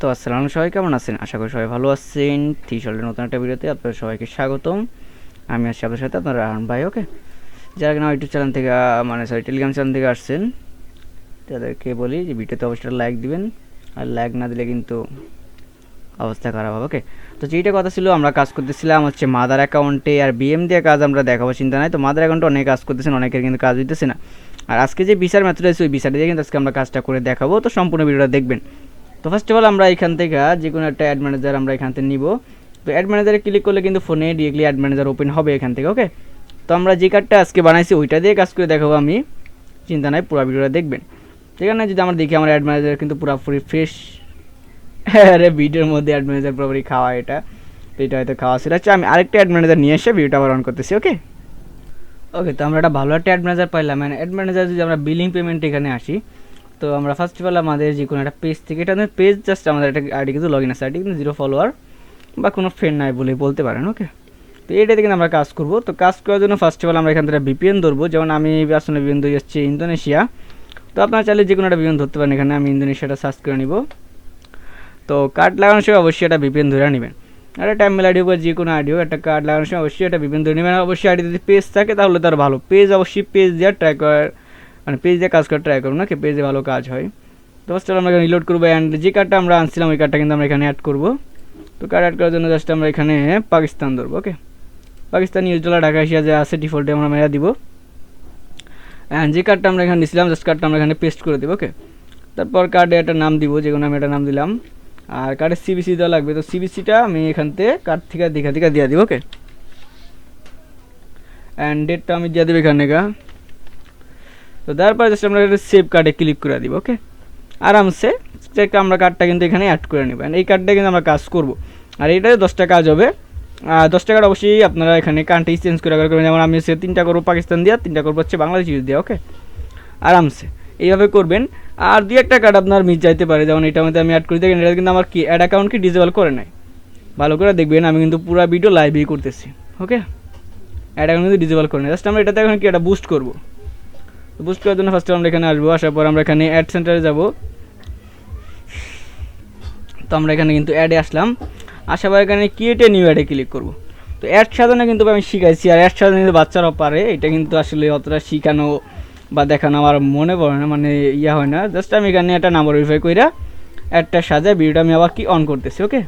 তো আসসালাম সবাই কেমন আছেন? আশা করি সবাই ভালো আছেন। থ্রিশলের নতুন একটা ভিডিওতে আপনাদের সবাইকে স্বাগতম। আমি আছি আপনাদের সাথে, আপনার রাহান ভাই, ওকে? যারা কিনা ইউটিউব চ্যানেল থেকে মানে সরি টেলিগ্রাম চ্যানেল থেকে আসছেন, তাদেরকে বলি যে ভিডিওতে অবশ্যই লাইক দিবেন। আর লাইক না দিলে কিন্তু অবস্থা খারাপ হবে, ওকে? তো যেইটা কথা ছিল, আমরা কাজ করতেছিলাম হচ্ছে মাদার অ্যাকাউন্টে আর বিএম দিয়ে কাজ আমরা দেখাবো, চিন্তা নাই। তো মাদার অ্যাকাউন্টে অনেক কাজ করতেছেন, অনেকের কিন্তু কাজ হইতেছে না। আর আজকে যে বিচার মেথড আছে, ওই বিচার দিয়ে কিন্তু আজকে আমরা কাজটা করে দেখাবো। তো সম্পূর্ণ ভিডিওটা দেখবেন। তো ফার্স্ট অফ অল আমরা এখান থেকে যে কোনো একটা অ্যাড ম্যানেজার আমরা এখান থেকে নিব। তো অ্যাড ম্যানেজারে ক্লিক করলে কিন্তু ফোনে ডিরেক্টলি অ্যাড ম্যানেজার ওপেন হবে এখান থেকে ওকে তো আমরা যে কার্ডটা আজকে বানাইছি ওইটা দিয়ে কাজ করে দেখাবো আমি। চিন্তা নাই, পুরো ভিডিওটা দেখবেন। সেখানে যদি আমরা দেখি আমার অ্যাড ম্যানেজার কিন্তু পুরোপুরি ফ্রেশ আরে ভিডিওর মধ্যে অ্যাড ম্যানেজার পুরোপুরি খাওয়া এটা। তো এটা হয়তো খাওয়া ছিল। আচ্ছা আমি আরেকটা অ্যাড ম্যানেজার নিয়ে এসে ভিডিওটা আবার অন করতেছি ওকে ওকে তো আমরা একটা ভালো একটা অ্যাড ম্যানেজার পাইলাম। মানে অ্যাড ম্যানেজার যদি আমরা বিলিং পেমেন্ট এখানে আসি তো আমরা ফার্স্ট অফ অল আমাদের যে কোনো একটা পেজ থেকে, এটা পেজ জাস্ট আমাদের একটা আইডি কিন্তু লগ ইন আছে আইডি কিন্তু জিরো ফলোয়ার বা কোনো ফ্রেন্ড নাই বলে বলতে পারেন ওকে তো এইটাতে কিন্তু আমরা কাজ করব। তো কাজ করার জন্য ফার্স্ট অফ অল আমরা এখান থেকে ভিপিএন ধরবো, যেমন আমি আসলে ভিপিএন ধরে যাচ্ছি ইন্দোনেশিয়া। তো আপনারা চাইলে যে কোনো একটা ভিপিএন ধরতে পারেন এখানে, আমি ইন্দোনেশিয়াটা সার্চ করে নিব। তো কার্ড লাগানোর সময় অবশ্যই একটা ভিপিএন ধরে নেবেন। আর একটা মেল আইডি বা যে কোনো আইডিও একটা কার্ড লাগানোর সময় অবশ্যই একটা ভিপিএন ধরে নেবেন। অবশ্যই আইডি যদি পেজ থাকে তাহলে তার ভালো। পেজ অবশ্যই পেজ দিয়ে ট্রাই করার মানে পেজ দিয়ে কাজ করার ট্রাই করুন নাকি পেজে ভালো কাজ হয়। তো ফার্স্ট আমরা এখানে রিলোড করব অ্যান্ড যে কার্ডটা আমরা আনছিলাম, ওই কার্ডটা কিন্তু আমরা এখানে অ্যাড করব। তো কার্ড অ্যাড করার জন্য জাস্ট আমরা এখানে পাকিস্তান ধরবো okay Pakistan use dollar Dhaka Asia যে আছে ডিফল্টে আমরা মেরা দিব। অ্যান্ড যে কার্ডটা আমরা এখানে দিছিলাম জাস্ট কার্ডটা আমরা এখানে পেস্ট করে দেবো ওকে তারপর কার্ডে একটা নাম দিব, যে কোনো আমি একটা নাম দিলাম। আর কার্ডের সিবিসি দেওয়া লাগবে, তো সিবিসিটা আমি এখান থেকে কার্ড থেকে দেখা থেকে দিয়ে দিব ওকে অ্যান্ড ডেটটা আমি দিয়ে দেবো এখানে গা তো তারপরে জাস্ট আমরা একটা সেভ কার্ডে ক্লিক করে দিব ওকে আরামসে আমরা কার্ডটা কিন্তু এখানে অ্যাড করে নেব। এই কার্ডটা কিন্তু আমরা কাজ করব। আর এইটাতে দশটা কাজ হবে। দশ টাকার অবশ্যই আপনারা এখানে কান্ট্রি চেঞ্জ করে করবেন। যেমন আমি হচ্ছে তিনটা করব পাকিস্তান দিয়ে, তিনটা করব হচ্ছে বাংলাদেশ দিয়ে ওকে আরামসে। এইভাবে করবেন। আর দুই একটা কার্ড আপনার মিস যাইতে পারে। যেমন এটার মধ্যে আমি অ্যাড করে। দেখেন, এটা কিন্তু আমার কি অ্যাড অ্যাকাউন্টকে ডিজেবল করে নাই। ভালো করে দেখবেন, আমি কিন্তু পুরো ভিডিও লাইভই করতেছি ওকে অ্যাড অ্যাকাউন্ট কিন্তু ডিজেবল করে নাই। জাস্ট আমরা এটাতে এখন কি একটা বুস্ট করব। বুস্ট করার জন্য ফার্স্ট আমরা এখানে আসব, আসার পর আমরা এখানে অ্যাড সেন্টারে যাব। তো আমরা এখানে কিন্তু অ্যাডে আসলাম। আসার পর এখানে ক্রিয়েটে নিউ অ্যাডে ক্লিক করব। তো অ্যাড সাজানো কিন্তু আমি শিখাইছি, আর অ্যাড সাজানো কিন্তু বাচ্চারাও পারে। এটা কিন্তু আসলে অতটা শিখানো বা দেখানো আমার মনে পড়ে না মানে ইয়া হয় না। জাস্ট আমি এখানে একটা নাম্বার ভেরিফাই কইরা অ্যাডটা সাজায় ভিডিওটা আমি আবার কি অন করতেছি ওকে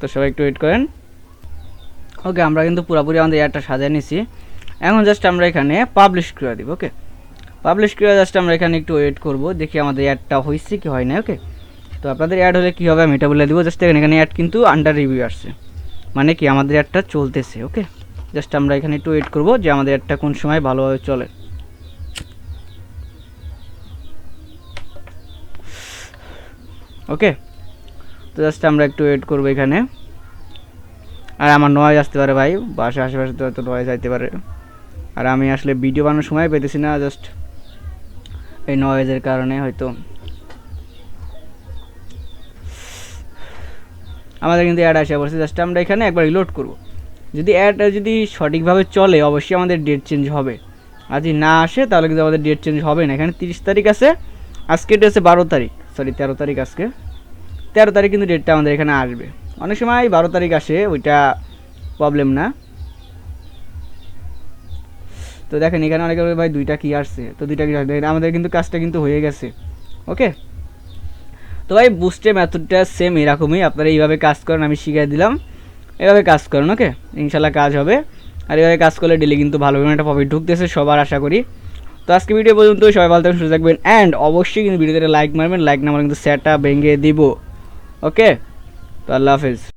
তো সবাই একটু ওয়েট করেন। ওকে আমরা কিন্তু পুরোপুরি আমাদের অ্যাডটা সাজায় নিছি। এখন জাস্ট আমরা এখানে পাবলিশ করে দিব ওকে পাবলিশ করে জাস্ট আমরা এখানে একটু ওয়েট করব, দেখি আমাদের অ্যাডটা হয়েছে কি হয় না ওকে তো আপনাদের অ্যাড হলে কী হবে আমি এটা বলে দিব জাস্ট এখানে এখানে অ্যাড কিন্তু আন্ডার রিভিউ আসছে। মানে কি আমাদের অ্যাডটা চলতেছে ওকে জাস্ট আমরা এখানে একটু ওয়েট করব যে আমাদের অ্যাডটা কোন সময় ভালোভাবে চলে। ওকে তো জাস্ট আমরা একটু ওয়েট করব এখানে। আর আমার নয়েজ আসতে পারে ভাই বাসা আশেপাশে তো হয়তো নয়েজ আসতে পারে। আর আমি আসলে ভিডিও বানানোর সময় পেতেছি না জাস্ট এই নয়েজের কারণে হয়তো। আমাদের কিন্তু অ্যাড আসে বলছে জাস্ট আমরা এখানে একবার রিলোড করব। যদি অ্যাডটা যদি সঠিকভাবে চলে, অবশ্যই আমাদের ডেট চেঞ্জ হবে। আর যদি না আসে, তাহলে কিন্তু আমাদের ডেট চেঞ্জ হবে না। এখানে তিরিশ তারিখ আছে, আজকে ডেট আছে বারো তারিখ। সরি তেরো তারিখ আজকে। তেরো তারিখ কিন্তু ডেটটা আমাদের এখানে আসবে। অনেক সময় বারো তারিখ আসে, ওইটা প্রবলেম না। তো দেখেন এখানে অনেকে বলে, ভাই দুইটা কি আসছে? তো দুইটা কি দেখেন, আমাদের কিন্তু কাজটা কিন্তু হয়ে গেছে। ওকে? তো ভাই বুস্টে মেথডটা সেম এরকমই। আপনারা এইভাবে কাজ করেন আমি শিখিয়ে দিলাম। এভাবে কাজ করেন ওকে? ইনশাল্লাহ কাজ হবে। আর এভাবে কাজ করলে ডেলি কিন্তু ভালো একটা প্রফিট ঢুকতেছে সবার আশা করি। তো আজকে ভিডিও পর্যন্ত সবাই ভালো থাকবেন সুস্থ থাকবেন। অ্যান্ড অবশ্যই কিন্তু ভিডিওতে লাইক মারবেন। লাইক না মারলে কিন্তু স্যারটা ভেঙে দিব। ওকে? তো আল্লাহ হাফেজ।